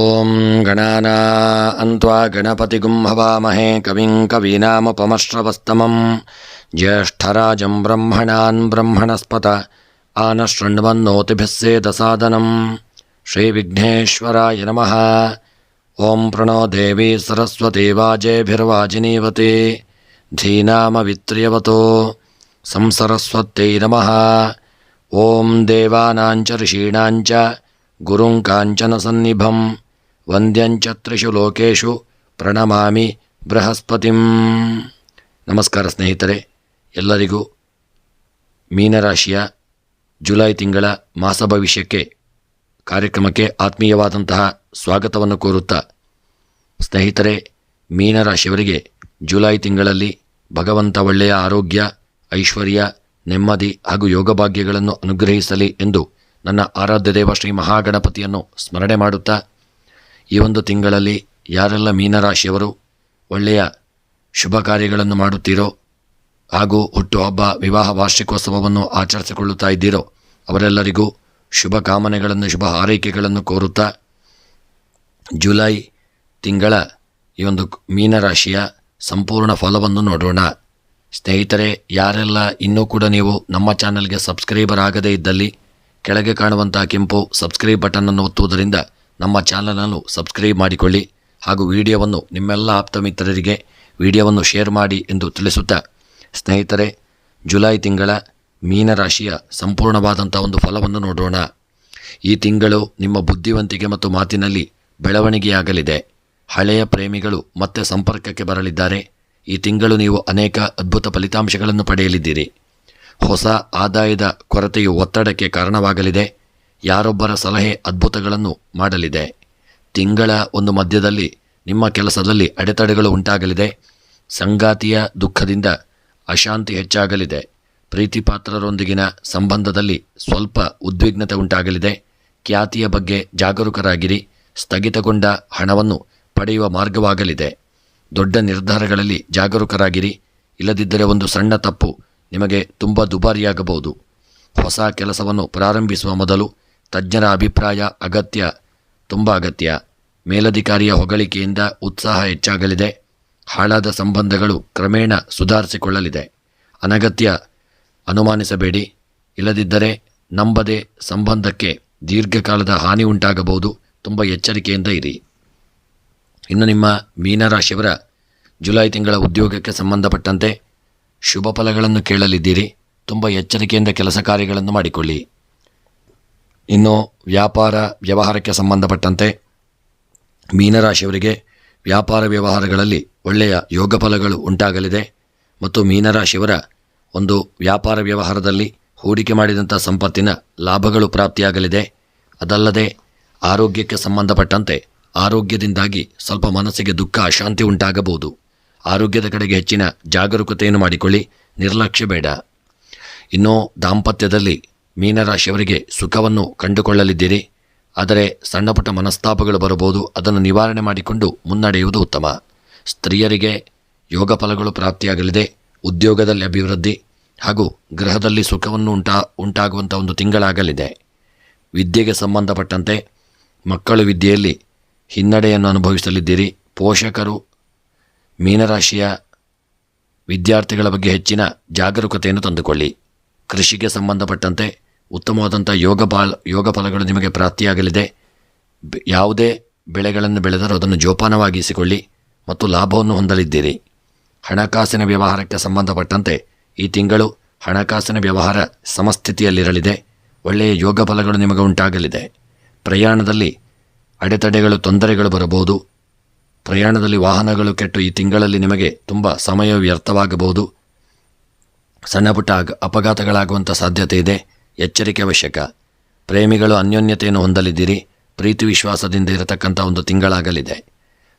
ॐ गणाना अन्त्वा गणपतिगुं हवामहे कविं कवीनामुपमश्रवस्तमं ज्येष्ठराजं ब्रह्मणान् ब्रह्मणस्पत आनशृण्वन्नोतिभिः सेदसादनं श्रीविघ्नेश्वराय नमः ॐ प्रणो देवी सरस्वती वाजेभिर्वाजिनीवते धीनामवित्र्यवतो संसरस्वत्यै नमः ॐ देवानां च ऋषीणां च गुरुं काञ्चनसन्निभम् ತ್ರಿಷು ಲೋಕೇಶು ಪ್ರಣಮಾಮಿ ಬೃಹಸ್ಪತಿಂ. ನಮಸ್ಕಾರ ಸ್ನೇಹಿತರೆ, ಎಲ್ಲರಿಗೂ ಮೀನರಾಶಿಯ ಜುಲೈ ತಿಂಗಳ ಮಾಸ ಭವಿಷ್ಯಕ್ಕೆ, ಕಾರ್ಯಕ್ರಮಕ್ಕೆ ಆತ್ಮೀಯವಾದಂತಹ ಸ್ವಾಗತವನ್ನು ಕೋರುತ್ತಾ, ಸ್ನೇಹಿತರೆ, ಮೀನರಾಶಿಯವರಿಗೆ ಜುಲೈ ತಿಂಗಳಲ್ಲಿ ಭಗವಂತ ಒಳ್ಳೆಯ ಆರೋಗ್ಯ, ಐಶ್ವರ್ಯ, ನೆಮ್ಮದಿ ಹಾಗೂ ಯೋಗಭಾಗ್ಯಗಳನ್ನು ಅನುಗ್ರಹಿಸಲಿ ಎಂದು ನನ್ನ ಆರಾಧ್ಯ ದೇವ ಶ್ರೀ ಮಹಾಗಣಪತಿಯನ್ನು ಸ್ಮರಣೆ ಮಾಡುತ್ತಾ ಈ ಒಂದು ತಿಂಗಳಲ್ಲಿ ಯಾರೆಲ್ಲ ಮೀನರಾಶಿಯವರು ಒಳ್ಳೆಯ ಶುಭ ಕಾರ್ಯಗಳನ್ನು ಮಾಡುತ್ತೀರೋ ಹಾಗೂ ಹುಟ್ಟುಹಬ್ಬ ವಿವಾಹ, ವಾರ್ಷಿಕೋತ್ಸವವನ್ನು ಆಚರಿಸಿಕೊಳ್ಳುತ್ತಾ ಇದ್ದೀರೋ, ಅವರೆಲ್ಲರಿಗೂ ಶುಭ ಕಾಮನೆಗಳನ್ನು, ಶುಭ ಹಾರೈಕೆಗಳನ್ನು ಕೋರುತ್ತಾ ಜುಲೈ ತಿಂಗಳ ಈ ಒಂದು ಮೀನರಾಶಿಯ ಸಂಪೂರ್ಣ ಫಲವನ್ನು ನೋಡೋಣ. ಸ್ನೇಹಿತರೆ, ಯಾರೆಲ್ಲ ಇನ್ನೂ ಕೂಡ ನೀವು ನಮ್ಮ ಚಾನಲ್ಗೆ ಸಬ್ಸ್ಕ್ರೈಬರ್ ಆಗದೇ ಇದ್ದಲ್ಲಿ ಕೆಳಗೆ ಕಾಣುವಂಥ ಕೆಂಪು ಸಬ್ಸ್ಕ್ರೈಬ್ ಬಟನನ್ನು ಒತ್ತುವುದರಿಂದ ನಮ್ಮ ಚಾನಲನ್ನು ಸಬ್ಸ್ಕ್ರೈಬ್ ಮಾಡಿಕೊಳ್ಳಿ ಹಾಗೂ ವಿಡಿಯೋವನ್ನು ನಿಮ್ಮೆಲ್ಲ ಆಪ್ತ ಮಿತ್ರರಿಗೆ ವಿಡಿಯೋವನ್ನು ಶೇರ್ ಮಾಡಿ ಎಂದು ತಿಳಿಸುತ್ತಾ ಸ್ನೇಹಿತರೆ, ಜುಲೈ ತಿಂಗಳ ಮೀನರಾಶಿಯ ಸಂಪೂರ್ಣವಾದಂಥ ಒಂದು ಫಲವನ್ನು ನೋಡೋಣ. ಈ ತಿಂಗಳು ನಿಮ್ಮ ಬುದ್ಧಿವಂತಿಕೆ ಮತ್ತು ಮಾತಿನಲ್ಲಿ ಬೆಳವಣಿಗೆಯಾಗಲಿದೆ. ಹಳೆಯ ಪ್ರೇಮಿಗಳು ಮತ್ತೆ ಸಂಪರ್ಕಕ್ಕೆ ಬರಲಿದ್ದಾರೆ. ಈ ತಿಂಗಳು ನೀವು ಅನೇಕ ಅದ್ಭುತ ಫಲಿತಾಂಶಗಳನ್ನು ಪಡೆಯಲಿದ್ದೀರಿ. ಹೊಸ ಆದಾಯದ ಕೊರತೆಯು ಒತ್ತಡಕ್ಕೆ ಕಾರಣವಾಗಲಿದೆ. ಯಾರೊಬ್ಬರ ಸಲಹೆ ಅದ್ಭುತಗಳನ್ನು ಮಾಡಲಿದೆ. ತಿಂಗಳ ಒಂದು ಮಧ್ಯದಲ್ಲಿ ನಿಮ್ಮ ಕೆಲಸದಲ್ಲಿ ಅಡೆತಡೆಗಳು ಉಂಟಾಗಲಿದೆ. ಸಂಗಾತಿಯ ದುಃಖದಿಂದ ಅಶಾಂತಿ ಹೆಚ್ಚಾಗಲಿದೆ. ಪ್ರೀತಿಪಾತ್ರರೊಂದಿಗಿನ ಸಂಬಂಧದಲ್ಲಿ ಸ್ವಲ್ಪ ಉದ್ವಿಗ್ನತೆ ಉಂಟಾಗಲಿದೆ. ಖ್ಯಾತಿಯ ಬಗ್ಗೆ ಜಾಗರೂಕರಾಗಿರಿ. ಸ್ಥಗಿತಗೊಂಡ ಹಣವನ್ನು ಪಡೆಯುವ ಮಾರ್ಗವಾಗಲಿದೆ. ದೊಡ್ಡ ನಿರ್ಧಾರಗಳಲ್ಲಿ ಜಾಗರೂಕರಾಗಿರಿ. ಇಲ್ಲದಿದ್ದರೆ ಒಂದು ಸಣ್ಣ ತಪ್ಪು ನಿಮಗೆ ತುಂಬ ದುಬಾರಿಯಾಗಬಹುದು. ಹೊಸ ಕೆಲಸವನ್ನು ಪ್ರಾರಂಭಿಸುವ ಮೊದಲು ತಜ್ಞರ ಅಭಿಪ್ರಾಯ ಅಗತ್ಯ, ತುಂಬ ಅಗತ್ಯ. ಮೇಲಧಿಕಾರಿಯ ಹೊಗಳಿಕೆಯಿಂದ ಉತ್ಸಾಹ ಹೆಚ್ಚಾಗಲಿದೆ. ಹಾಳಾದ ಸಂಬಂಧಗಳು ಕ್ರಮೇಣ ಸುಧಾರಿಸಿಕೊಳ್ಳಲಿದೆ. ಅನಗತ್ಯ, ಅನುಮಾನಿಸಬೇಡಿ. ಇಲ್ಲದಿದ್ದರೆ ನಂಬದೆ ಸಂಬಂಧಕ್ಕೆ ದೀರ್ಘಕಾಲದ ಹಾನಿ ಉಂಟಾಗಬಹುದು. ತುಂಬ ಎಚ್ಚರಿಕೆಯಿಂದ ಇರಿ. ಇನ್ನು ನಿಮ್ಮ ಮೀನರಾಶಿಯವರ ಜುಲೈ ತಿಂಗಳ ಉದ್ಯೋಗಕ್ಕೆ ಸಂಬಂಧಪಟ್ಟಂತೆ ಶುಭ ಫಲಗಳನ್ನು ಕೇಳಲಿದ್ದೀರಿ. ತುಂಬ ಎಚ್ಚರಿಕೆಯಿಂದ ಕೆಲಸ ಕಾರ್ಯಗಳನ್ನು ಮಾಡಿಕೊಳ್ಳಿ. ಇನ್ನು ವ್ಯಾಪಾರ ವ್ಯವಹಾರಕ್ಕೆ ಸಂಬಂಧಪಟ್ಟಂತೆ ಮೀನರಾಶಿಯವರಿಗೆ ವ್ಯಾಪಾರ ವ್ಯವಹಾರಗಳಲ್ಲಿ ಒಳ್ಳೆಯ ಯೋಗ ಫಲಗಳು ಉಂಟಾಗಲಿದೆ ಮತ್ತು ಮೀನರಾಶಿಯವರ ಒಂದು ವ್ಯಾಪಾರ ವ್ಯವಹಾರದಲ್ಲಿ ಹೂಡಿಕೆ ಮಾಡಿದಂಥ ಸಂಪತ್ತಿನ ಲಾಭಗಳು ಪ್ರಾಪ್ತಿಯಾಗಲಿದೆ. ಅದಲ್ಲದೆ ಆರೋಗ್ಯಕ್ಕೆ ಸಂಬಂಧಪಟ್ಟಂತೆ ಆರೋಗ್ಯದಿಂದಾಗಿ ಸ್ವಲ್ಪ ಮನಸ್ಸಿಗೆ ದುಃಖ, ಅಶಾಂತಿ ಉಂಟಾಗಬಹುದು. ಆರೋಗ್ಯದ ಕಡೆಗೆ ಹೆಚ್ಚಿನ ಜಾಗರೂಕತೆಯನ್ನು ಮಾಡಿಕೊಳ್ಳಿ. ನಿರ್ಲಕ್ಷ್ಯ ಬೇಡ. ಇನ್ನು ದಾಂಪತ್ಯದಲ್ಲಿ ಮೀನರಾಶಿಯವರಿಗೆ ಸುಖವನ್ನು ಕಂಡುಕೊಳ್ಳಲಿದ್ದೀರಿ. ಆದರೆ ಸಣ್ಣಪುಟ್ಟ ಮನಸ್ತಾಪಗಳು ಬರಬಹುದು. ಅದನ್ನು ನಿವಾರಣೆ ಮಾಡಿಕೊಂಡು ಮುನ್ನಡೆಯುವುದು ಉತ್ತಮ. ಸ್ತ್ರೀಯರಿಗೆ ಯೋಗ ಫಲಗಳು ಪ್ರಾಪ್ತಿಯಾಗಲಿದೆ. ಉದ್ಯೋಗದಲ್ಲಿ ಅಭಿವೃದ್ಧಿ ಹಾಗೂ ಗೃಹದಲ್ಲಿ ಸುಖವನ್ನು ಉಂಟಾ ಉಂಟಾಗುವಂಥ ಒಂದು ತಿಂಗಳಾಗಲಿದೆ. ವಿದ್ಯೆಗೆ ಸಂಬಂಧಪಟ್ಟಂತೆ ಮಕ್ಕಳು ವಿದ್ಯೆಯಲ್ಲಿ ಹಿನ್ನಡೆಯನ್ನು ಅನುಭವಿಸಲಿದ್ದೀರಿ. ಪೋಷಕರು ಮೀನರಾಶಿಯ ವಿದ್ಯಾರ್ಥಿಗಳ ಬಗ್ಗೆ ಹೆಚ್ಚಿನ ಜಾಗರೂಕತೆಯನ್ನು ತಂದುಕೊಳ್ಳಿ. ಕೃಷಿಗೆ ಸಂಬಂಧಪಟ್ಟಂತೆ ಉತ್ತಮವಾದಂಥ ಯೋಗ ಬಾಲ್ ಯೋಗ ಫಲಗಳು ನಿಮಗೆ ಪ್ರಾಪ್ತಿಯಾಗಲಿದೆ. ಯಾವುದೇ ಬೆಳೆಗಳನ್ನು ಬೆಳೆದರೂ ಅದನ್ನು ಜೋಪಾನವಾಗಿಸಿಕೊಳ್ಳಿ ಮತ್ತು ಲಾಭವನ್ನು ಹೊಂದಲಿದ್ದೀರಿ. ಹಣಕಾಸಿನ ವ್ಯವಹಾರಕ್ಕೆ ಸಂಬಂಧಪಟ್ಟಂತೆ ಈ ತಿಂಗಳು ಹಣಕಾಸಿನ ವ್ಯವಹಾರ ಸಮಸ್ಥಿತಿಯಲ್ಲಿರಲಿದೆ. ಒಳ್ಳೆಯ ಯೋಗ ಫಲಗಳು ನಿಮಗೆ ಉಂಟಾಗಲಿದೆ. ಪ್ರಯಾಣದಲ್ಲಿ ಅಡೆತಡೆಗಳು, ತೊಂದರೆಗಳು ಬರಬಹುದು. ಪ್ರಯಾಣದಲ್ಲಿ ವಾಹನಗಳು ಕೆಟ್ಟು ಈ ತಿಂಗಳಲ್ಲಿ ನಿಮಗೆ ತುಂಬ ಸಮಯ ವ್ಯರ್ಥವಾಗಬಹುದು. ಸಣ್ಣಪುಟ್ಟ ಅಪಘಾತಗಳಾಗುವಂಥ ಸಾಧ್ಯತೆ ಇದೆ. ಎಚ್ಚರಿಕೆ ಅವಶ್ಯಕ. ಪ್ರೇಮಿಗಳು ಅನ್ಯೋನ್ಯತೆಯನ್ನು ಹೊಂದಲಿದ್ದೀರಿ. ಪ್ರೀತಿ ವಿಶ್ವಾಸದಿಂದ ಇರತಕ್ಕಂಥ ಒಂದು ತಿಂಗಳಾಗಲಿದೆ.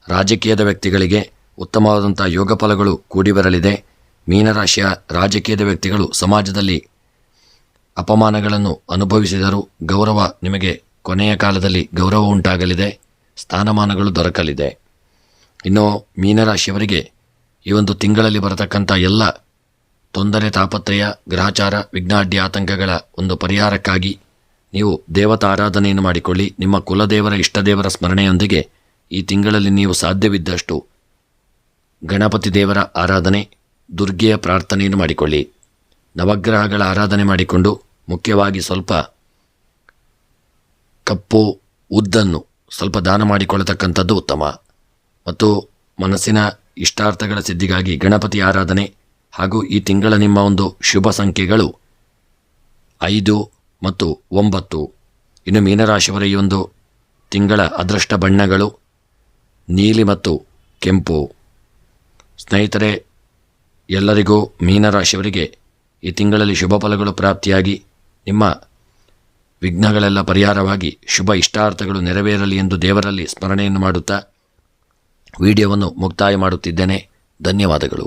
ರಾಜಕೀಯದ ವ್ಯಕ್ತಿಗಳಿಗೆ ಉತ್ತಮವಾದಂಥ ಯೋಗ ಫಲಗಳು ಕೂಡಿ ಬರಲಿದೆ ಮೀನರಾಶಿಯ ರಾಜಕೀಯದ ವ್ಯಕ್ತಿಗಳು ಸಮಾಜದಲ್ಲಿ ಅಪಮಾನಗಳನ್ನು ಅನುಭವಿಸಿದರು ಗೌರವ ನಿಮಗೆ ಕೊನೆಯ ಕಾಲದಲ್ಲಿ ಗೌರವ ಉಂಟಾಗಲಿದೆ. ಸ್ಥಾನಮಾನಗಳು ದೊರಕಲಿದೆ. ಇನ್ನು ಮೀನರಾಶಿಯವರಿಗೆ ಈ ಒಂದು ತಿಂಗಳಲ್ಲಿ ಬರತಕ್ಕಂಥ ಎಲ್ಲ ತೊಂದರೆ, ತಾಪತ್ರಯ, ಗ್ರಹಚಾರ ವಿಘ್ನಾಡ್ಯ ಆತಂಕಗಳ ಒಂದು ಪರಿಹಾರಕ್ಕಾಗಿ ನೀವು ದೇವತಾ ಆರಾಧನೆಯನ್ನು ಮಾಡಿಕೊಳ್ಳಿ. ನಿಮ್ಮ ಕುಲದೇವರ, ಇಷ್ಟದೇವರ ಸ್ಮರಣೆಯೊಂದಿಗೆ ಈ ತಿಂಗಳಲ್ಲಿ ನೀವು ಸಾಧ್ಯವಿದ್ದಷ್ಟು ಗಣಪತಿ ದೇವರ ಆರಾಧನೆ, ದುರ್ಗೆಯ ಪ್ರಾರ್ಥನೆಯನ್ನು ಮಾಡಿಕೊಳ್ಳಿ. ನವಗ್ರಹಗಳ ಆರಾಧನೆ ಮಾಡಿಕೊಂಡು ಮುಖ್ಯವಾಗಿ ಸ್ವಲ್ಪ ಕಪ್ಪು, ಉದ್ದನ್ನು ಸ್ವಲ್ಪ ದಾನ ಮಾಡಿಕೊಳ್ಳತಕ್ಕಂಥದ್ದು ಉತ್ತಮ. ಮತ್ತು ಮನಸ್ಸಿನ ಇಷ್ಟಾರ್ಥಗಳ ಸಿದ್ಧಿಗಾಗಿ ಗಣಪತಿ ಆರಾಧನೆ ಹಾಗೂ ಈ ತಿಂಗಳ ನಿಮ್ಮ ಒಂದು ಶುಭ ಸಂಖ್ಯೆಗಳು. ಐದು ಮತ್ತು ಒಂಬತ್ತು. ಇನ್ನು ಮೀನರಾಶಿಯವರ ಈ ಒಂದು ತಿಂಗಳ ಅದೃಷ್ಟ ಬಣ್ಣಗಳು ನೀಲಿ ಮತ್ತು ಕೆಂಪು. ಸ್ನೇಹಿತರೆ, ಎಲ್ಲರಿಗೂ ಮೀನರಾಶಿಯವರಿಗೆ ಈ ತಿಂಗಳಲ್ಲಿ ಶುಭ ಫಲಗಳು ಪ್ರಾಪ್ತಿಯಾಗಿ ನಿಮ್ಮ ವಿಘ್ನಗಳೆಲ್ಲ ಪರಿಹಾರವಾಗಿ ಶುಭ ಇಷ್ಟಾರ್ಥಗಳು ನೆರವೇರಲಿ ಎಂದು ದೇವರಲ್ಲಿ ಸ್ಮರಣೆಯನ್ನು ಮಾಡುತ್ತಾ ವಿಡಿಯೋವನ್ನು ಮುಕ್ತಾಯ ಮಾಡುತ್ತಿದ್ದೇನೆ. ಧನ್ಯವಾದಗಳು.